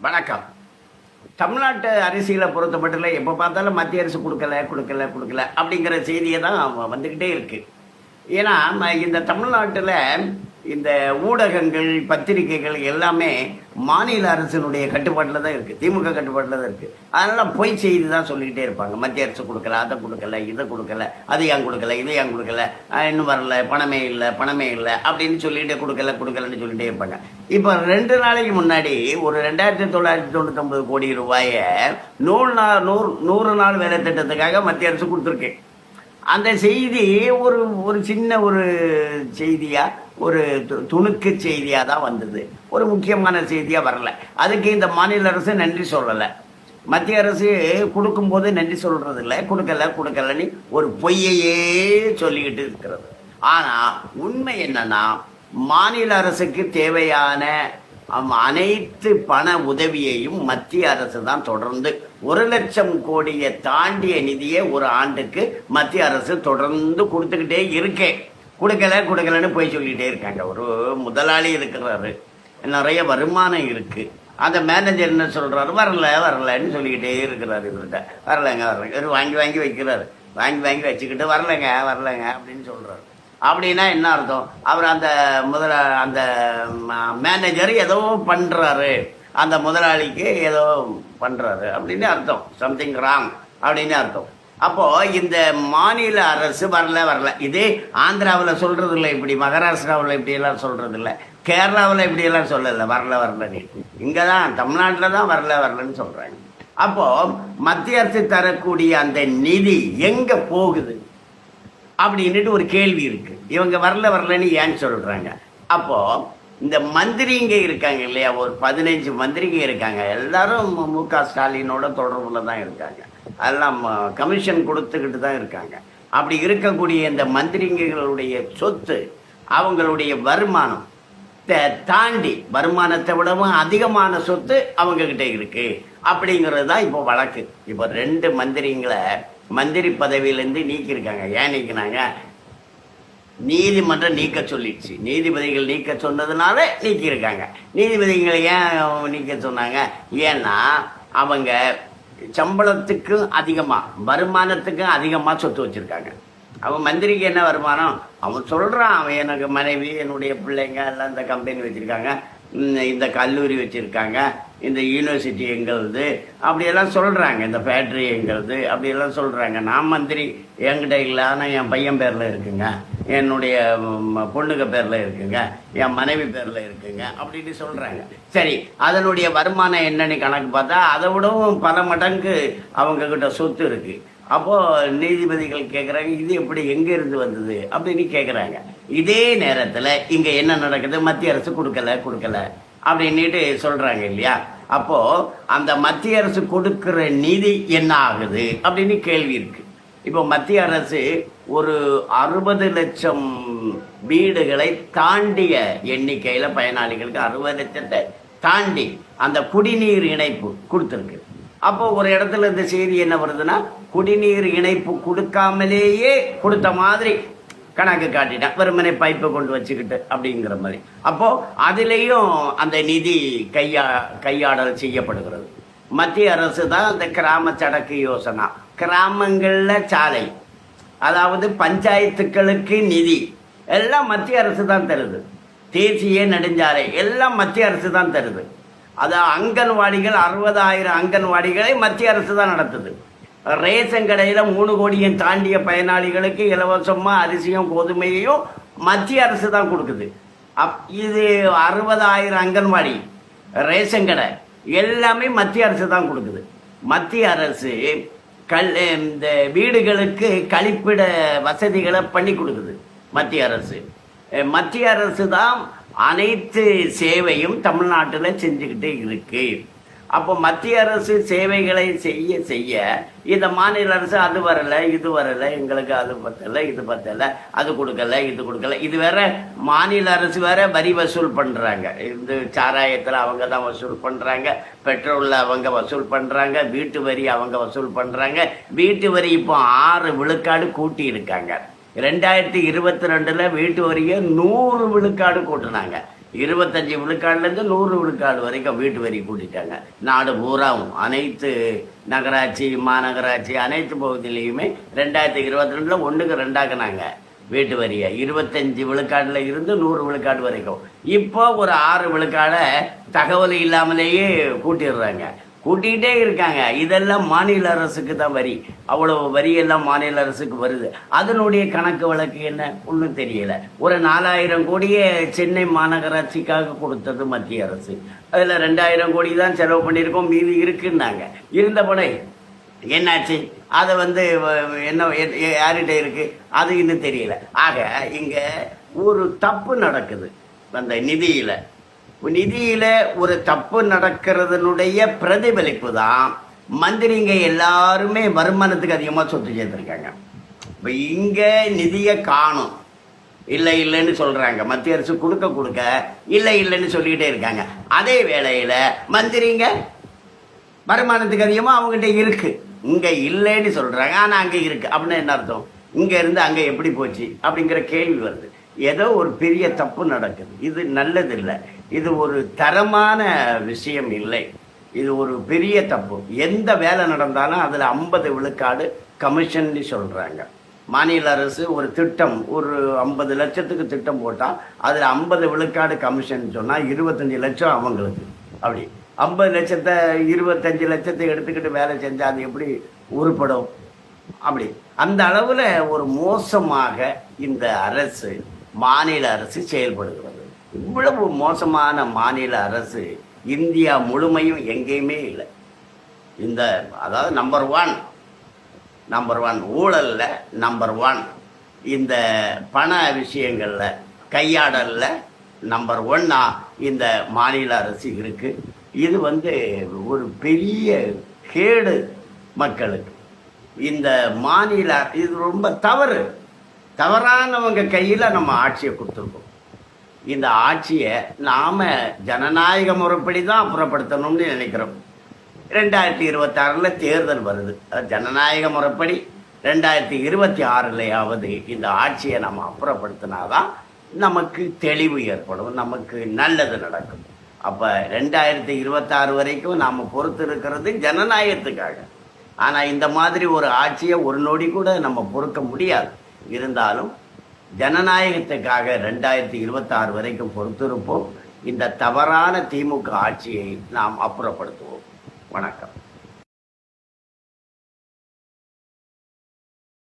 வணக்கம். தமிழ்நாட்டு அரசியலை பொறுத்த மட்டும் எப்போ பார்த்தாலும் மத்திய அரசு கொடுக்கல கொடுக்கல கொடுக்கல அப்படிங்கிற செய்தியை தான் வந்துக்கிட்டே இருக்குது ஏன்னா இந்த தமிழ்நாட்டில் இந்த ஊடகங்கள் பத்திரிகைகள் எல்லாமே மாநில அரசினுடைய கட்டுப்பாட்டில் தான் இருக்குது திமுக கட்டுப்பாட்டில் தான் இருக்குது அதனால் பொய் செய்தி தான் சொல்லிக்கிட்டே இருப்பாங்க. மத்திய அரசு கொடுக்கல அதை கொடுக்கல இதை கொடுக்கல அது ஏன் கொடுக்கல இதை ஏன் கொடுக்கல இன்னும் வரல பணமே இல்லை பணமே இல்லை அப்படின்னு சொல்லிகிட்டே கொடுக்கல கொடுக்கலன்னு சொல்லிகிட்டே இருப்பாங்க. இப்போ ரெண்டு நாளைக்கு முன்னாடி ஒரு ரெண்டாயிரத்தி தொள்ளாயிரத்தி தொண்ணூத்தொம்பது கோடி ரூபாயை நூறு நாள் நூறு நூறு நாள் வேலை திட்டத்துக்காக மத்திய அரசு கொடுத்துருக்கு. அந்த செய்தி ஒரு ஒரு சின்ன ஒரு செய்தியாக ஒரு து- துணுக்கு செய்தியாக தான் வந்தது. ஒரு முக்கியமான செய்தியாக வரல. அதுக்கு இந்த மாநில அரசு நன்றி சொல்லலை. மத்திய அரசு கொடுக்கும்போது நன்றி சொல்கிறது இல்லை கொடுக்கல கொடுக்கலன்னு ஒரு பொய்யையே சொல்லிக்கிட்டு இருக்கிறது. ஆனால் உண்மை என்னன்னா மாநில அரசுக்கு தேவையான அனைத்து பண உதவியையும் மத்திய அரசு தான் தொடர்ந்து ஒரு லட்சம் கோடியை தாண்டிய நிதியை ஒரு ஆண்டுக்கு மத்திய அரசு தொடர்ந்து கொடுத்துக்கிட்டே இருக்கேன் கொடுக்கல கொடுக்கலன்னு போய் சொல்லிகிட்டே இருக்காங்க. ஒரு முதலாளி இருக்கிறாரு. நிறைய வருமானம் இருக்குது அந்த மேனேஜர் என்ன சொல்கிறாரு வரல வரலன்னு சொல்லிக்கிட்டே இருக்கிறாரு இவர்கிட்ட. வரலங்க வரலங்க. இவர் வாங்கி வாங்கி வைக்கிறாரு. வாங்கி வாங்கி வச்சுக்கிட்டு வரலங்க வரலங்க அப்படின்னு சொல்கிறாரு அப்படின்னா என்ன அர்த்தம்? அவர் அந்த முதல அந்த மேனேஜர் ஏதோ பண்ணுறாரு அந்த முதலாளிக்கு ஏதோ பண்ணுறாரு அப்படின்னு அர்த்தம். சம்திங் ராங் அப்படின்னு அர்த்தம். அப்போ இந்த மாநில அரசு வரல வரல. இதே ஆந்திராவில் சொல்றது இல்லை இப்படி மகாராஷ்டிராவில் இப்படி எல்லாம் சொல்றது இல்லை கேரளாவில் இப்படி எல்லாம் சொல்லல வரல வரலன்னு. இங்கே தான் தமிழ்நாட்டில் தான் வரல வரலன்னு சொல்றாங்க. அப்போ மத்திய அரசு தரக்கூடிய அந்த நிதி எங்க போகுது? அப்படின்னுட்டு ஒரு கேள்வி இருக்கு. இவங்க வரல வரலன்னு ஏன் சொல்றாங்க? அப்போ இந்த மந்திரிங்க இருக்காங்க இல்லையா? ஒரு பதினஞ்சு மந்திரிங்க இருக்காங்க. எல்லாரும் மு- மு க ஸ்டாலினோட தொடர்புல தான் இருக்காங்க. அதெல்லாம் கமிஷன் கொடுத்துக்கிட்டு தான் இருக்காங்க. அப்படி இருக்கக்கூடிய இந்த மந்திரிங்களுடைய சொத்து அவங்களுடைய வருமானம் த- தாண்டி வருமானத்தை விடவும் அதிகமான சொத்து அவங்கக்கிட்ட இருக்குது இருக்கு. அப்படிங்கிறது தான் இப்போ வழக்கு. இப்போ ரெண்டு மந்திரிங்களை மந்திரி பதவியிலேருந்து நீக்கியிருக்காங்க. ஏன் நீக்கினாங்க? நீதிமன்றம் நீக்க சொல்லிடுச்சு. நீதிபதிகள் நீக்க சொன்னதுனால நீக்கியிருக்காங்க. நீதிபதிகளை ஏன் நீக்க சொன்னாங்க? ஏன்னா அவங்க சம்பளத்துக்கும் அதிகமாக வருமானத்துக்கும் அதிகமாக சொத்து வச்சுருக்காங்க. அவன் மந்திரிக்கு என்ன வருமானம்? அவன் சொல்கிறான் அவன் எனக்கு மனைவி என்னுடைய பிள்ளைங்க எல்லாம் இந்த கம்பெனி வச்சுருக்காங்க. இந்த கல்லூரி வச்சுருக்காங்க இந்த யூனிவர்சிட்டி எங்களுது அப்படியெல்லாம் சொல்கிறாங்க இந்த ஃபேக்ட்ரி எங்களுது அப்படியெல்லாம் சொல்கிறாங்க நான் மந்திரி என்கிட்ட இல்லை ஆனால் என் பையன் பேரில் இருக்குங்க. என்னுடைய பொண்ணுங்க பேரில் இருக்குங்க. என் மனைவி பேரில் இருக்குங்க அப்படின்னு சொல்கிறாங்க சரி அதனுடைய வருமானம் என்னன்னு கணக்கு பார்த்தா அதை விடவும் பல மடங்கு அவங்கக்கிட்ட சொத்து இருக்குது அப்போது நீதிபதிகள் கேட்குறாங்க இது எப்படி எங்கே இருந்து வந்தது அப்படின்னு கேட்குறாங்க இதே நேரத்தில் இங்கே என்ன நடக்குது? மத்திய அரசு கொடுக்கல கொடுக்கல அப்படின்னுட்டு சொல்கிறாங்க இல்லையா? அப்போது அந்த மத்திய அரசு கொடுக்குற நிதி என்ன ஆகுது அப்படின்னு கேள்வி இருக்குது இப்போ மத்திய அரசு ஒரு அறுபது லட்சம் வீடுகளை தாண்டிய எண்ணிக்கையில் பயனாளிகளுக்கு அறுபது லட்சத்தை தாண்டி அந்த குடிநீர் இணைப்பு கொடுத்துருக்கு. அப்போ ஒரு இடத்துல இந்த செய்தி என்ன வருதுன்னா குடிநீர் இணைப்பு கொடுக்காமலேயே கொடுத்த மாதிரி கணக்கு காட்டிட்டேன். வெறுமனை பைப்பை கொண்டு வச்சுக்கிட்டு அப்படிங்கிற மாதிரி. அப்போ அதுலேயும் அந்த நிதி கையா கையாடல் செய்யப்படுகிறது. மத்திய அரசு தான் அந்த கிராம சடக்கு யோசனா. கிராமங்களில் சாலை அதாவது பஞ்சாயத்துக்களுக்கு நிதி எல்லாம் மத்திய அரசு தான் தருது. தேசிய நெடுஞ்சாலை எல்லாம் மத்திய அரசு தான் தருது. அது அங்கன்வாடிகள் அறுபதாயிரம் அங்கன்வாடிகளை மத்திய அரசு தான் நடத்துது. ரேஷன் கடையில் மூணு கோடியும் தாண்டிய பயனாளிகளுக்கு இலவசமாக அரிசியும் கோதுமையையும் மத்திய அரசு தான் கொடுக்குது. அப் இது அறுபதாயிரம் அங்கன்வாடி ரேஷன் கடை எல்லாமே மத்திய அரசு தான் கொடுக்குது. மத்திய அரசு கல் இந்த வீடுகளுக்கு கழிப்பிட வசதிகளை பண்ணி கொடுக்குது மத்திய அரசு. மத்திய அரசு தான் அனைத்து சேவையும் தமிழ்நாட்டில் செஞ்சுக்கிட்டே இருக்குது அப்போ மத்திய அரசு சேவைகளை செய்ய செய்ய இந்த மாநில அரசு அது வரல இது வரல எங்களுக்கு அது பத்தலை இது பத்தலை அது கொடுக்கல இது கொடுக்கல. இது வேற மாநில அரசு வேற வரி வசூல் பண்ணுறாங்க இந்த சாராயத்தில் அவங்க தான் வசூல் பண்ணுறாங்க பெட்ரோலில் அவங்க வசூல் பண்ணுறாங்க வீட்டு வரி அவங்க வசூல் பண்ணுறாங்க வீட்டு வரி இப்போ ஆறு விழுக்காடு கூட்டி இருக்காங்க. ரெண்டாயிரத்தி இருபத்தி ரெண்டில் வீட்டு வரியை நூறு விழுக்காடு கூட்டினாங்க. இருபத்தஞ்சி விழுக்காடுலேருந்து நூறு விழுக்காடு வரைக்கும் வீட்டு வரி கூட்டிட்டாங்க. நாடு பூராவும் அனைத்து நகராட்சி மாநகராட்சி அனைத்து பகுதியிலையுமே ரெண்டாயிரத்தி இருபத்தி ரெண்டில் ஒன்றுக்கு ரெண்டாக்குனாங்க வீட்டு வரியை. இருபத்தஞ்சி விழுக்காட்டில் இருந்து நூறு விழுக்காடு வரைக்கும். இப்போ ஒரு ஆறு விழுக்காடை தகவல் இல்லாமலேயே கூட்டிடுறாங்க. கூட்டிகிட்டே இருக்காங்க. இதெல்லாம் மாநில அரசுக்கு தான் வரி. அவ்வளவு வரி எல்லாம் மாநில அரசுக்கு வருது. அதனுடைய கணக்கு வழக்கு என்ன? ஒன்றும் தெரியல. ஒரு நாலாயிரம் கோடியே சென்னை மாநகராட்சிக்காக கொடுத்தது மத்திய அரசு. அதில் ரெண்டாயிரம் கோடி தான் செலவு பண்ணியிருக்கோம். மீதி இருக்குன்னாங்க. இருந்தபடி என்னாச்சு? அதை வந்து என்ன யார்கிட்ட இருக்கு? அது இன்னும் தெரியல. ஆக இங்க ஒரு தப்பு நடக்குது. அந்த நிதியில. நிதியில ஒரு தப்பு நடக்கிறதுனுடைய பிரதிபலிப்பு தான் மந்திரிங்க எல்லாருமே வருமானத்துக்கு அதிகமா சொத்து சேர்த்துருக்காங்க. இப்ப இங்க நிதியை காணும். இல்லை இல்லைன்னு சொல்றாங்க. மத்திய அரசு கொடுக்க கொடுக்க இல்லை இல்லைன்னு சொல்லிக்கிட்டே இருக்காங்க. அதே வேளையில மந்திரிங்க வருமானத்துக்கு அதிகமா அவங்ககிட்ட இருக்கு. இங்க இல்லைன்னு சொல்றாங்க. ஆனா அங்க இருக்கு. அப்படின்னு என்ன அர்த்தம்? இங்க இருந்து அங்க எப்படி போச்சு? அப்படிங்கிற கேள்வி வருது. ஏதோ ஒரு பெரிய தப்பு நடக்குது. இது நல்லதில்லை. இது ஒரு தரமான விஷயம் இல்லை. இது ஒரு பெரிய தப்பு. எந்த வேலை நடந்தாலும் அதில் ஐம்பது விழுக்காடு கமிஷன் சொல்கிறாங்க மாநில அரசு ஒரு திட்டம் ஒரு ஐம்பது லட்சத்துக்கு திட்டம் போட்டால் அதில் ஐம்பது விழுக்காடு கமிஷன் சொன்னால் இருபத்தஞ்சி லட்சம் அவங்களுக்கு. அப்படி. ஐம்பது லட்சத்தை இருபத்தஞ்சு லட்சத்தை எடுத்துக்கிட்டு வேலை செஞ்சால் அது எப்படி உருப்படும்? அப்படி. அந்த அளவில் ஒரு மோசமாக இந்த அரசு மாநில அரசு செயல்படுகிறது. இவ்வளவு மோசமான மாநில அரசு இந்தியா முழுமையும் எங்கேயுமே இல்லை. இந்த அதாவது நம்பர் ஒன் நம்பர் ஒன் ஊழலில் நம்பர் ஒன் இந்த பண விஷயங்களில் கையாடலில் நம்பர் ஒன்னா இந்த மாநில அரசு இருக்குது இது வந்து ஒரு பெரிய கேடு மக்களுக்கு. இந்த மாநில இது ரொம்ப தவறு. தவறானவங்க கையில் நம்ம ஆட்சியை கொடுத்துருக்கோம். இந்த ஆட்சியை நாம் ஜனநாயக முறைப்படி தான் அப்புறப்படுத்தணும்னு நினைக்கிறோம். ரெண்டாயிரத்தி இருபத்தாறில் தேர்தல் வருது. அது ஜனநாயக முறைப்படி ரெண்டாயிரத்தி இருபத்தி ஆறுலையாவது இந்த ஆட்சியை நம்ம அப்புறப்படுத்தினாதான் நமக்கு தெளிவு ஏற்படும் நமக்கு நல்லது நடக்கும். அப்போ ரெண்டாயிரத்தி இருபத்தாறு வரைக்கும் நாம் பொறுத்து இருக்கிறது ஜனநாயகத்துக்காக. ஆனால் இந்த மாதிரி ஒரு ஆட்சியை ஒரு நொடி கூட நம்ம பொறுக்க முடியாது. இருந்தாலும் ஜனநாயகத்துக்காக ரெண்டாயிரத்தி இருபத்தாறு வரைக்கும் பொறுத்திருப்போம். இந்த தவறான திமுக ஆட்சியை நாம் அப்புறப்படுத்துவோம். வணக்கம்.